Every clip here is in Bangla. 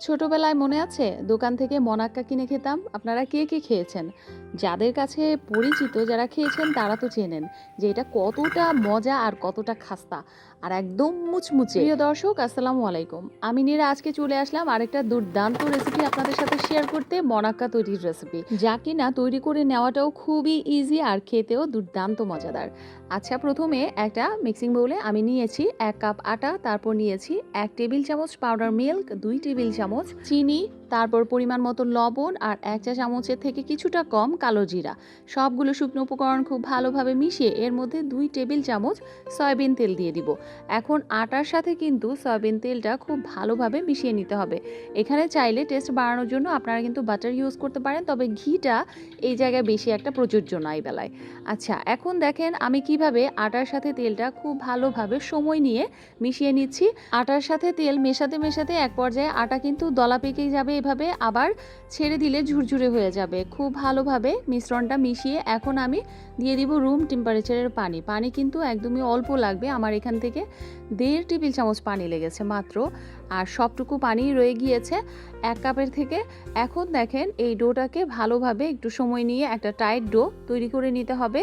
ছোটবেলায় মনে আছে? দোকান থেকে মনাক্কা কিনে খেতাম। আপনারা কে কে খেয়েছেন? যাদের কাছে পরিচিত যারা খেয়েছেন, তারা তো চেনেন যে এটা কতটা মজা আর কতটা খাস্তা। আর একদম মুচমুচে। প্রিয় দর্শক, আসসালামু আলাইকুম। আমি নীরা। আজকে চলে আসলাম আরেকটা দুর্দান্ত রেসিপি আপনাদের সাথে শেয়ার করতে, মনাক্কা তৈরির রেসিপি যা কিনা তৈরি করে নেওয়াটাও খুবই ইজি আর খেতেও দুর্দান্ত মজাদার। আচ্ছা প্রথমে একটা মিক্সিং বোলে আমি নিয়েছি এক কাপ আটা, তারপর নিয়েছি এক টেবিল চামচ পাউডার মিল্ক দুই টেবিল চামচ চিনি তারপর পরিমাণ মতো লবণ আর এক চা চামচের থেকে কিছুটা কম কালো জিরা। সবগুলো শুকনো উপকরণ খুব ভালোভাবে মিশিয়ে এর মধ্যে দুই টেবিল চামচ সয়াবিন তেল দিয়ে দিব। এখন আটার সাথে কিন্তু সয়াবিন তেলটা খুব ভালোভাবে মিশিয়ে নিতে হবে। এখানে চাইলে টেস্ট বাড়ানোর জন্য আপনারা কিন্তু বাটার ইউজ করতে পারেন, তবে ঘিটা এই জায়গায় বেশি একটা প্রযোজ্য না এই বেলায়। আচ্ছা এখন দেখেন আমি কীভাবে আটার সাথে তেলটা খুব ভালোভাবে সময় নিয়ে মিশিয়ে নিচ্ছি। আটার সাথে তেল মেশাতে মেশাতে এক পর্যায়ে আটা কিন্তু দলা পেকেই যাবে এভাবে আবার ছেড়ে দিলে ঝুরঝুরে হয়ে যাবে। খুব ভালোভাবে মিশ্রণটা মিশিয়ে এখন আমি দিয়ে দিব রুম টেম্পারেচারের পানি। পানি কিন্তু একদমই অল্প লাগবে। আমার এখান থেকে দেড় টেবিল চামচ পানি লেগেছে মাত্র। আর সবটুকু পানি রয়ে গিয়েছে এক কাপের থেকে। এখন দেখেন এই ডোটাকে ভালোভাবে একটু সময় নিয়ে একটা টাইট ডো তৈরি করে নিতে হবে।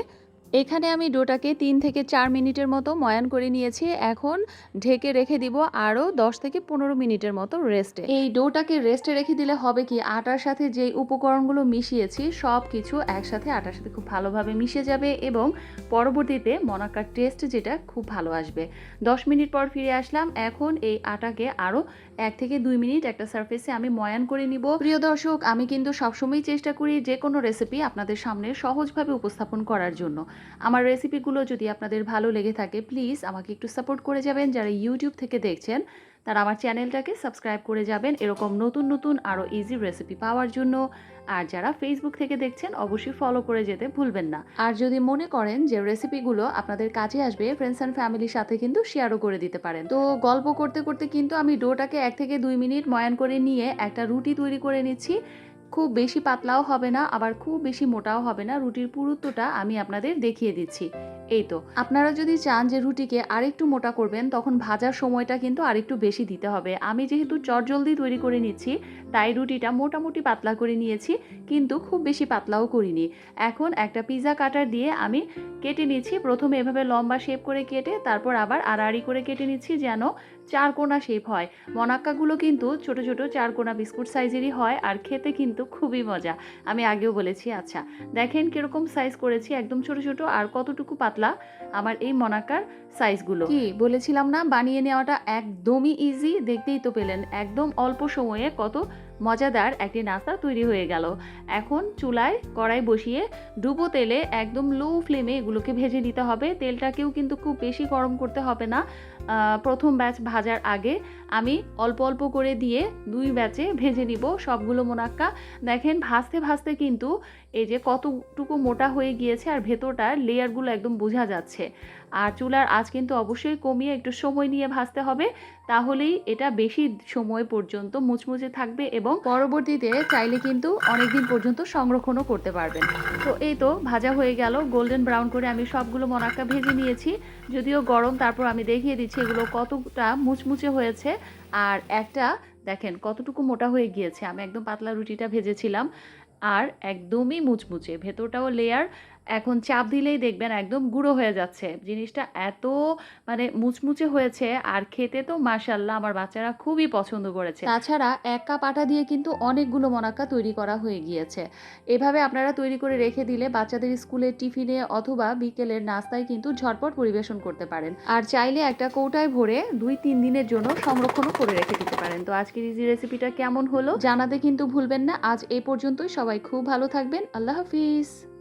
এখানে আমি ডোটাকে তিন থেকে চার মিনিটের মতো ময়ান করে নিয়েছি। এখন ঢেকে রেখে দিব আরও দশ থেকে পনেরো মিনিটের মতো রেস্টে। এই ডোটাকে রেস্টে রেখে দিলে হবে কি? আটার সাথে যেই উপকরণগুলো মিশিয়েছি সব কিছু একসাথে আটার সাথে খুব ভালোভাবে মিশে যাবে এবং পরবর্তীতে মনাকার টেস্ট যেটা খুব ভালো আসবে। দশ মিনিট পর ফিরে আসলাম। এখন এই আটাকে আরও এক থেকে দুই মিনিট একটা সারফেসে আমি ময়ান করে নিব। প্রিয় দর্শক, আমি কিন্তু সবসময় চেষ্টা করি যে কোনো রেসিপি আপনাদের সামনে সহজভাবে উপস্থাপন করার জন্য। আমার রেসিপিগুলো যদি আপনাদের ভালো লেগে থাকে প্লিজ আমাকে একটু সাপোর্ট করে যাবেন। যারা ইউটিউব থেকে দেখছেন, তারা আমার চ্যানেলটাকে সাবস্ক্রাইব করে যাবেন এরকম নতুন নতুন আরও ইজি রেসিপি পাওয়ার জন্য। আর যারা ফেসবুক থেকে দেখছেন, অবশ্যই ফলো করে যেতে ভুলবেন না। আর যদি মনে করেন যে রেসিপিগুলো আপনাদের কাজে আসবে ফ্রেন্ডস অ্যান্ড ফ্যামিলির সাথে কিন্তু শেয়ারও করে দিতে পারেন। তো গল্প করতে করতে কিন্তু আমি ডোটাকে এক থেকে দুই মিনিট ময়ান করে নিয়ে একটা রুটি তৈরি করে নিচ্ছি। খুব বেশি পাতলাও হবে না, আবার খুব বেশি মোটাও হবে না। রুটির পুরুত্বটা আমি আপনাদের দেখিয়ে দিচ্ছি। এই তো আপনারা যদি চান যে রুটিকে আরেকটু মোটা করবেন, তখন ভাজার সময়টা কিন্তু আরেকটু বেশি দিতে হবে। আমি যেহেতু চটজলদি তৈরি করে নিচ্ছি, তাই রুটিটা মোটামুটি পাতলা করে নিয়েছি, কিন্তু খুব বেশি পাতলাও করিনি। এখন একটা পিৎজা কাটার দিয়ে আমি কেটে নিচ্ছি, প্রথমে এভাবে লম্বা শেপ করে কেটে, তারপর আবার আড়াআড়ি করে কেটে নিচ্ছি যেন চার কোনা শেপ হয়। মনাক্কাগুলো কিন্তু ছোট ছোট চার কোনা বিস্কুট সাইজেরই হয় আর খেতে কিন্তু খুবই মজা। আমি আগেও বলেছি আচ্ছা দেখেন কীরকম সাইজ করেছি, একদম ছোট ছোট আর কতটুকু পাতলা আমার এই মনাক্কার সাইজগুলো কি? বলেছিলাম না? বানিয়ে নেওয়াটা একদমই ইজি দেখতেই তো পেলেন, একদম অল্প সময়ে কত মজাদার একটি নাস্তা তৈরি হয়ে গেল। এখন চুলায় কড়াই বসিয়ে ডুবো তেলে একদম লো ফ্লেমে এগুলোকে ভেজে নিতে হবে। তেলটাকেও কিন্তু খুব বেশি গরম করতে হবে না। প্রথম ব্যাচ ভাজার আগে আমি অল্প অল্প করে দিয়ে দুই ব্যাচে ভেজে নিব সবগুলো মোনাক্কা। দেখেন, ভাজতে ভাজতে কিন্তু এই যে কতটুকু মোটা হয়ে গিয়েছে আর ভেতরটার লেয়ারগুলো একদম বোঝা যাচ্ছে। আর চুলার আঁচ কিন্তু অবশ্যই কমিয়ে একটু সময় নিয়ে ভাজতে হবে। তাহলেই এটা বেশি সময় পর্যন্ত মুচমুচে থাকবে এবং পরবর্তীতে চাইলে কিন্তু অনেক দিন পর্যন্ত সংরক্ষণও করতে পারবেন। তো এই তো ভাজা হয়ে গেল। গোল্ডেন ব্রাউন করে আমি সবগুলো মনাক্কা ভেজে নিয়েছি। যদিও গরম, তারপর আমি দেখিয়ে দিচ্ছি এগুলো কতটা মুচমুচে হয়েছে। আর একটা, দেখেন কতটুকু মোটা হয়ে গিয়েছে। আমি একদম পাতলা রুটিটা ভেজেছিলাম। আর একদমই মুচমুচে। ভেতরটাও লেয়ার এখন চাপ দিলেই দেখবেন একদম গুঁড়ো হয়ে যাচ্ছে। জিনিসটা এত মানে মুচমুচে হয়েছে আর খেতে তো মাশাল্লাহ আমার বাচ্চারা খুবই পছন্দ করেছে। তাছাড়া এক কাপ আটা দিয়ে কিন্তু অনেকগুলো মনাক্কা তৈরি করা হয়ে গিয়েছে। এভাবে আপনারা তৈরি করে রেখে দিলে বাচ্চাদের স্কুলের টিফিনে অথবা বিকেলের নাস্তায় কিন্তু ঝটপট পরিবেশন করতে পারেন। আর চাইলে একটা কৌটায় ভরে দুই তিন দিনের জন্য সংরক্ষণও করে রেখে দিতে পারেন। তো আজকের ইজি রেসিপিটা কেমন হলো? জানাতে কিন্তু ভুলবেন না। আজ এই পর্যন্তই। সবাই খুব ভালো থাকবেন। আল্লাহ হাফিজ।